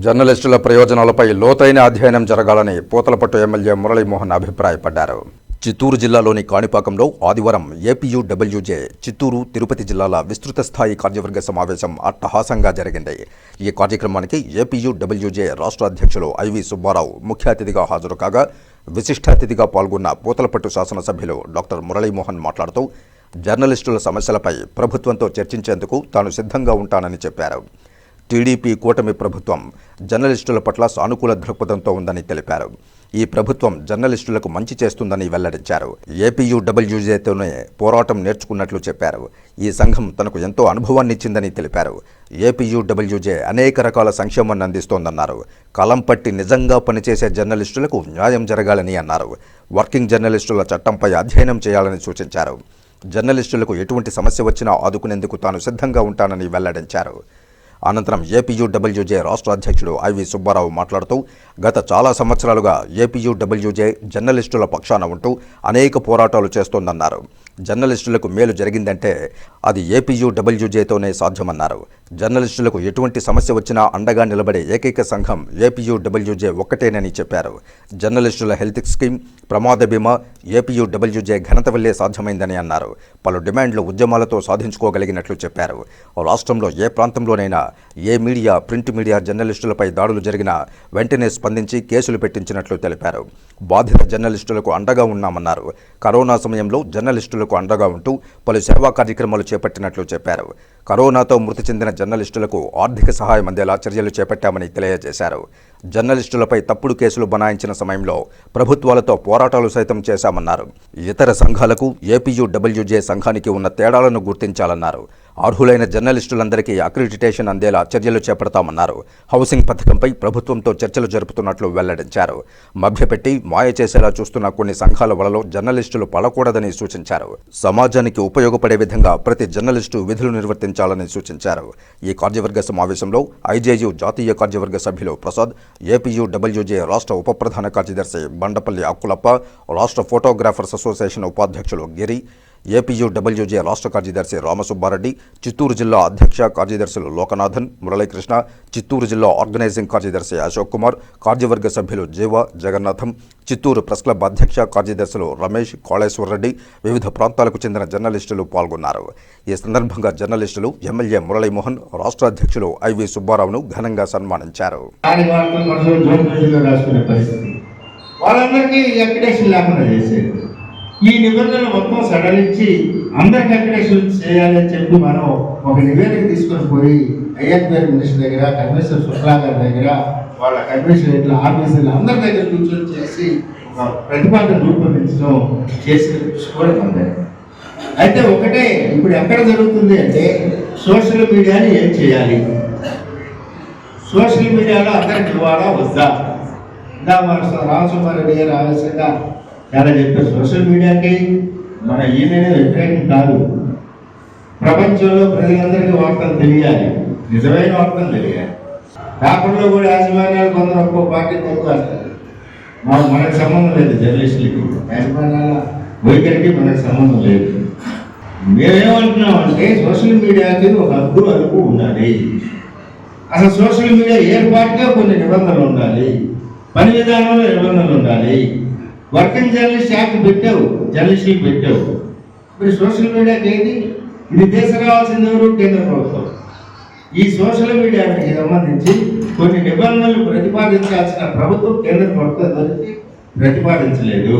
జర్నలిస్టుల ప్రయోజనాలపై లోతైన అధ్యయనం జరగాలని పూతలపట్టు ఎమ్మెల్యే మురళీమోహన్ అభిప్రాయపడ్డారు. చిత్తూరు జిల్లాలోని కాణిపాకంలో ఆదివారం ఏపీయూడబ్ల్యూజే చిత్తూరు తిరుపతి జిల్లాల విస్తృత స్థాయి కార్యవర్గ సమావేశం అట్టహాసంగా జరిగింది. ఈ కార్యక్రమానికి ఏపీయూడబ్ల్యూజే రాష్ట్ర అధ్యక్షులు ఐవి సుబ్బారావు ముఖ్య అతిథిగా హాజరు కాగా విశిష్ట అతిథిగా పాల్గొన్న పూతలపట్టు శాసనసభ్యులు డాక్టర్ మురళీమోహన్ మాట్లాడుతూ జర్నలిస్టుల సమస్యలపై ప్రభుత్వంతో చర్చించేందుకు తాను సిద్ధంగా ఉంటానని చెప్పారు. టీడీపీ కూటమి ప్రభుత్వం జర్నలిస్టుల పట్ల సానుకూల దృక్పథంతో ఉందని తెలిపారు. ఈ ప్రభుత్వం జర్నలిస్టులకు మంచి చేస్తుందని వెల్లడించారు. ఏపీయూడబ్ల్యూజేతోనే పోరాటం నేర్చుకున్నట్లు చెప్పారు. ఈ సంఘం తనకు ఎంతో అనుభవాన్ని ఇచ్చిందని తెలిపారు. ఏపీయూడబ్ల్యూజే అనేక రకాల సంక్షేమాన్ని అందిస్తోందన్నారు. కలం పట్టి నిజంగా పనిచేసే జర్నలిస్టులకు న్యాయం జరగాలని అన్నారు. వర్కింగ్ జర్నలిస్టుల చట్టంపై అధ్యయనం చేయాలని సూచించారు. జర్నలిస్టులకు ఎటువంటి సమస్య వచ్చినా ఆదుకునేందుకు తాను సిద్ధంగా ఉంటానని వెల్లడించారు. అనంతరం ఏపీయూడబ్ల్యూజే రాష్ట్ర అధ్యక్షుడు ఐవి సుబ్బారావు మాట్లాడుతూ గత చాలా సంవత్సరాలుగా ఏపీయూడబ్ల్యూజే జర్నలిస్టుల పక్షాన ఉంటూ అనేక పోరాటాలు చేస్తోందన్నారు. జర్నలిస్టులకు మేలు జరిగిందంటే అది ఏపీయూడబ్ల్యూజేతోనే సాధ్యమన్నారు. జర్నలిస్టులకు ఎటువంటి సమస్య వచ్చినా అండగా నిలబడే ఏకైక సంఘం ఏపీయూడబ్ల్యూజే ఒక్కటేనని చెప్పారు. జర్నలిస్టుల హెల్త్ స్కీమ్ ప్రమాద బీమా ఏపీయూడబ్ల్యూజే ఘనత వల్లే సాధ్యమైందని అన్నారు. పలు డిమాండ్లు ఉద్యమాలతో సాధించుకోగలిగినట్లు చెప్పారు. రాష్ట్రంలో ఏ ప్రాంతంలోనైనా ఏ మీడియా ప్రింట్ మీడియా జర్నలిస్టులపై దాడులు జరిగినా వెంటనే స్పందించి కేసులు పెట్టించినట్లు తెలిపారు. బాధిత జర్నలిస్టులకు అండగా ఉన్నామన్నారు. కరోనా సమయంలో జర్నలిస్టులు జర్నలిస్టులకు అండగా ఉంటూ పలు సేవా కార్యక్రమాలు చేపట్టినట్లు చెప్పారు. కరోనాతో మృతి చెందిన జర్నలిస్టులకు ఆర్థిక సహాయం అందేలా చర్యలు చేపట్టామని తెలియజేశారు. జర్నలిస్టులపై తప్పుడు కేసులు బనాయించిన సమయంలో ప్రభుత్వాలతో పోరాటాలు సైతం చేశామన్నారు. ఇతర సంఘాలకు ఏపీయూడబ్ల్యూజే సంఘానికి ఉన్న తేడాలను గుర్తించాలన్నారు. అర్హులైన జర్నలిస్టులందరికీ అక్రిడిటేషన్ అందేలా చర్యలు చేపడతామన్నారు. హౌసింగ్ పథకంపై ప్రభుత్వంతో చర్చలు జరుపుతున్నట్లు వెల్లడించారు. మభ్యపెట్టి మాయ చేసేలా చూస్తున్న కొన్ని సంఘాల వలలో జర్నలిస్టులు పడకూడదని సూచించారు. సమాజానికి ఉపయోగపడే విధంగా ప్రతి జర్నలిస్టు విధులు నిర్వర్తించాలని సూచించారు. ఈ కార్యవర్గ సమావేశంలో ఐజేయు జాతీయ కార్యవర్గ సభ్యులు ప్రసాద్ ఏపీయూడబ్ల్యూజే రాష్ట్ర ఉప ప్రధాన కార్యదర్శి బండపల్లి అక్కులప్ప రాష్ట్ర ఫోటోగ్రాఫర్స్ అసోసియేషన్ ఉపాధ్యక్షులు గిరి ఏపీయూడబ్ల్యూజే రాష్ట్ర కార్యదర్శి రామసుబ్బారెడ్డి చిత్తూరు జిల్లా అధ్యక్ష కార్యదర్శులు లోకనాథన్ మురళీకృష్ణ చిత్తూరు జిల్లా ఆర్గనైజింగ్ కార్యదర్శి అశోక్ కుమార్ కార్యవర్గ సభ్యులు జీవ జగన్నాథం చిత్తూరు ప్రెస్ క్లబ్ అధ్యక్ష కార్యదర్శులు రమేష్ కాళేశ్వరరెడ్డి వివిధ ప్రాంతాలకు చెందిన జర్నలిస్టులు పాల్గొన్నారు. ఈ సందర్భంగా జర్నలిస్టులు ఎమ్మెల్యే మురళీమోహన్ రాష్ట్ర అధ్యక్షులు ఐవి సుబ్బారావును ఘనంగా సన్మానించారు. వాళ్ళందరికీ అక్రిడేషన్ లేకుండా చేసేది ఈ నిబంధనలు మొత్తం సడలించి అందరికి అక్రిడేషన్ చేయాలని చెప్పి మనం ఒక నివేదిక తీసుకొని పోయి ఐఎన్పిఆర్ మినిస్టర్ దగ్గర కమిషనర్ శుక్లా గారి దగ్గర వాళ్ళ కమిషనరేట్ల ఆఫీసర్లు అందరి దగ్గర కూర్చొని చేసి ఒక ప్రతిపాదన రూపొందించడం చేసి కూడా ఉంది అయితే ఒకటే ఇప్పుడు ఎక్కడ జరుగుతుంది అంటే సోషల్ మీడియాని ఏం చేయాలి? సోషల్ మీడియాలో అందరికి ఇవ్వాలా వద్దా. ఇంకా మన రామసుబ్బారెడ్డి గారు ఆవేశంగా చాలా చెప్పారు సోషల్ మీడియాకి మన ఈయన వ్యతిరేకం కాదు. ప్రపంచంలో ప్రజలందరికీ వార్తలు తెలియాలి. నిజమైన వార్తలు తెలియాలి. పేపర్లో కూడా యాజమాన్యాలు కొందరు ఒక్కో పార్టీ తక్కువ మాకు మనకు సంబంధం లేదు జర్నలిస్టులకి. యాజమాన్యాల వైఖరికి మనకు సంబంధం లేదు. మేమేమంటున్నామంటే సోషల్ మీడియాకి ఒక హద్దు అరుపు ఉండాలి. అసలు సోషల్ మీడియా ఏర్పాటుగా కొన్ని నిబంధనలు ఉండాలి. పని విధానంలో నిబంధనలు ఉండాలి. వర్కింగ్ జర్నలిస్ట్ యాక్ట్ పెట్టావు జర్నలిస్టులు పెట్టావు. మరి సోషల్ మీడియాకి ఏంటి? ఇది దేశం రావాల్సింది ఎవరు? కేంద్ర ప్రభుత్వం. ఈ సోషల్ మీడియాకి సంబంధించి కొన్ని నిబంధనలు ప్రతిపాదించాల్సిన ప్రభుత్వం కేంద్ర ప్రభుత్వం దానికి ప్రతిపాదించలేదు.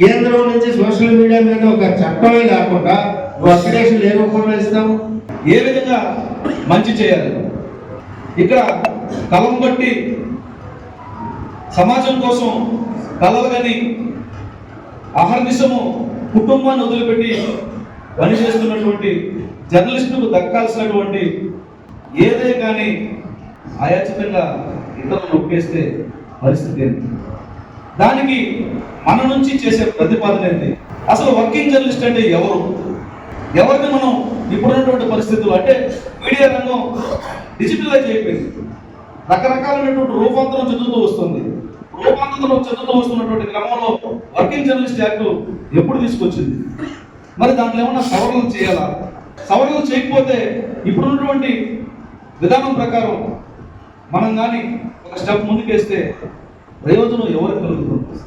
కేంద్రం నుంచి సోషల్ మీడియా మీద ఒక చట్టమే కాకుండా నువ్వు ఏ రూపంలో ఇస్తావు ఏ విధంగా మంచి చేయాలి? ఇక్కడ కలం బట్టి సమాజం కోసం కలవగని అహర్నిశము కుటుంబాన్ని వదిలిపెట్టి పనిచేస్తున్నటువంటి జర్నలిస్టుకు దక్కాల్సినటువంటి ఏదే కానీ అయాచితంగా ఇతరులు నొప్పేస్తే పరిస్థితి ఏంటి? దానికి మన నుంచి చేసే ప్రతిపాదన ఏంటి? అసలు వర్కింగ్ జర్నలిస్ట్ అంటే ఎవరు? ఎవరిని మనం ఇప్పుడున్నటువంటి పరిస్థితులు? అంటే మీడియా రంగం డిజిటలైజ్ అయిపోయింది. రకరకాలైనటువంటి రూపాంతరం చెందుతూ వస్తుంది. రూపాంతరంలో చెందుతూ వస్తున్నటువంటి క్రమంలో వర్కింగ్ జర్నలిస్ట్ యాక్ట్ ఎప్పుడు తీసుకొచ్చింది? మరి దాంట్లో ఏమన్నా సవరణలు చేయాలా? సవరణలు చేయకపోతే ఇప్పుడున్నటువంటి విధానం ప్రకారం మనం కానీ ఒక స్టెప్ ముందుకేస్తే ప్రయోజనం ఎవరికి కలుగుతుంది?